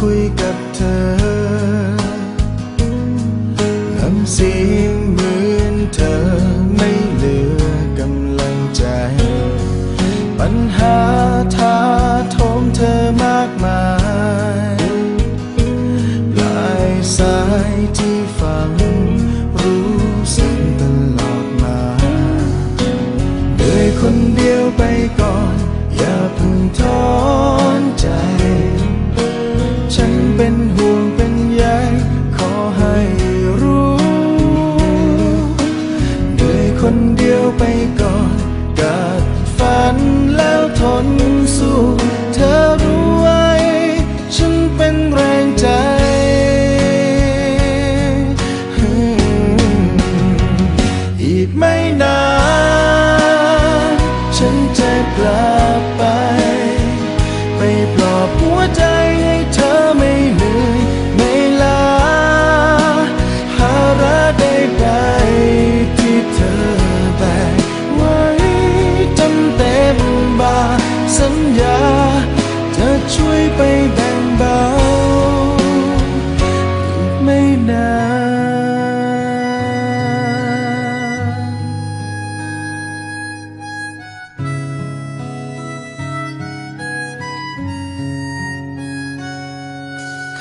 คุยกับเธอทำเสียงเหมือนเธอไม่เหลือกำลังใจ ปัญหา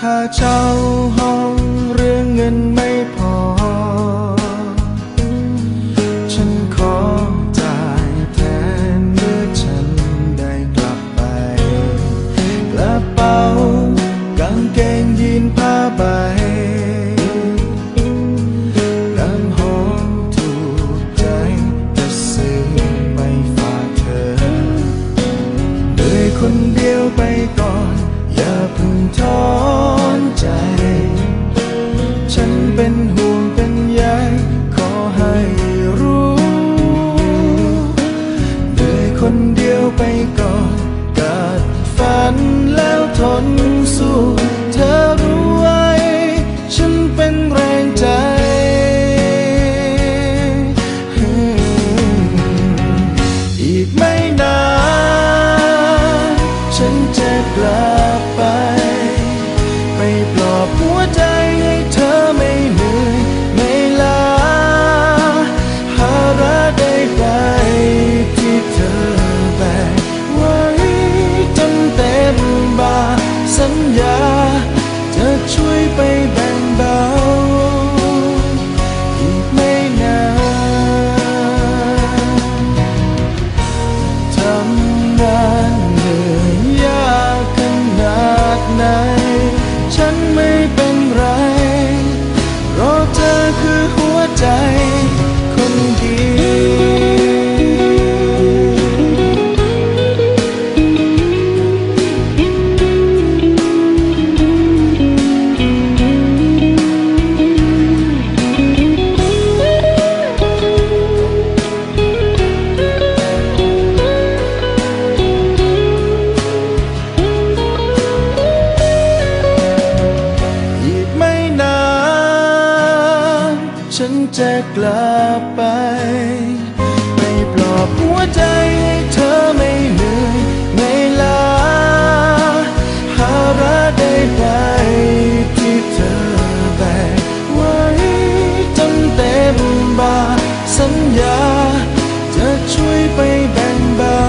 ค่าเช่าห้องเรื่องเงินไม่พอ ฉันขอจ่ายแทนเมื่อฉันได้กลับไป กระเป๋ากางเกงยีนผ้าใบน้ำหอมถูกใจจะซื้อไปฝากเธอเหนื่อยคนเดียวไปก่อน ใจ ฉันเป็นห่วงเป็นใยขอให้รู้เหนื่อยคนเดียวไปก่อนกัดฟันแล้วทนสู้ หั จะกลับไปไปปลอบหัวใจให้เธอไม่เหนื่อยไม่ลาภาระใดๆที่เธอแบกไว้จนเต็มบ่าสัญญาจะช่วยไปแบ่งเบา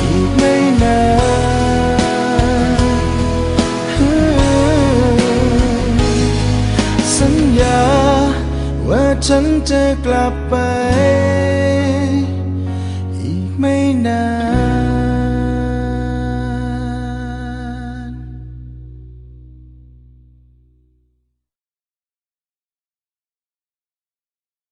อีกไม่นานสัญญา ว่าฉันจะกลับไป อีกไม่นาน